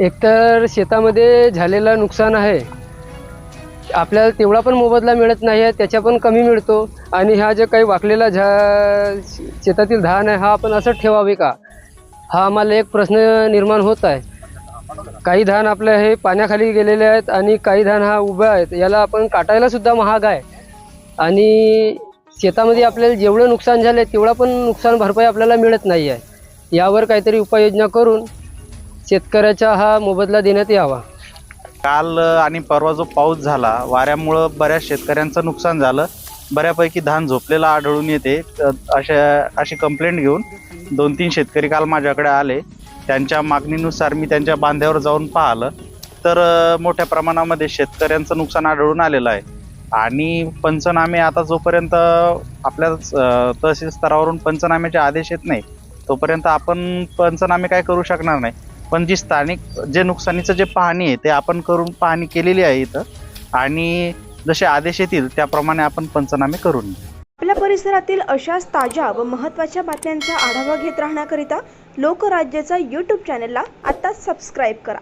एकतर शेतामध्ये झालेलं नुकसान आहे. आपल्याला तेवढा पण मोबदला मिळत नाही आहे त्याच्या पण कमी मिळतो. आणि हा जे काही वाकलेला झा शेतातील धान आहे हा आपण असंच ठेवावे का? हा आम्हाला एक प्रश्न निर्माण होत आहे. काही धान आपले हे पाण्याखाली गेलेले आहेत आणि काही धान हा उभे आहेत याला आपण काटायलासुद्धा महाग आहे. आणि शेतामध्ये आपल्याला जेवढं नुकसान झालं तेवढा पण नुकसान भरपाई आपल्याला मिळत नाही आहे. यावर काहीतरी उपाययोजना करून शेतकऱ्याचा हा मोबदला देण्यात यावा. काल आणि परवा जो पाऊस झाला वाऱ्यामुळं बऱ्याच शेतकऱ्यांचं नुकसान झालं. बऱ्यापैकी धान झोपलेलं आढळून येते. तर अशा अशी कंप्लेंट घेऊन दोन तीन शेतकरी काल माझ्याकडे आले. त्यांच्या मागणीनुसार मी त्यांच्या बांध्यावर जाऊन पाहिलं. तर अ, मोठ्या प्रमाणामध्ये शेतकऱ्यांचं नुकसान आढळून आलेलं आहे. आणि पंचनामे आता जोपर्यंत आपल्या अ, तहसील स्तरावरून पंचनाम्याचे आदेश येत नाही तोपर्यंत आपण पंचनामे काय करू शकणार नाही. पण जी स्थानिक जे नुकसानीचं जे पाहणी आहे ते आपण करून पाहणी केलेली आहे इथं. आणि जसे आदेश येतील त्याप्रमाणे आपण पंचनामे करून आपल्या परिसरातील अशाच ताज्या व महत्त्वाच्या बातम्यांचा आढावा घेत राहण्याकरिता लोकराज्याचा यूट्यूब चॅनलला आता सबस्क्राईब करा.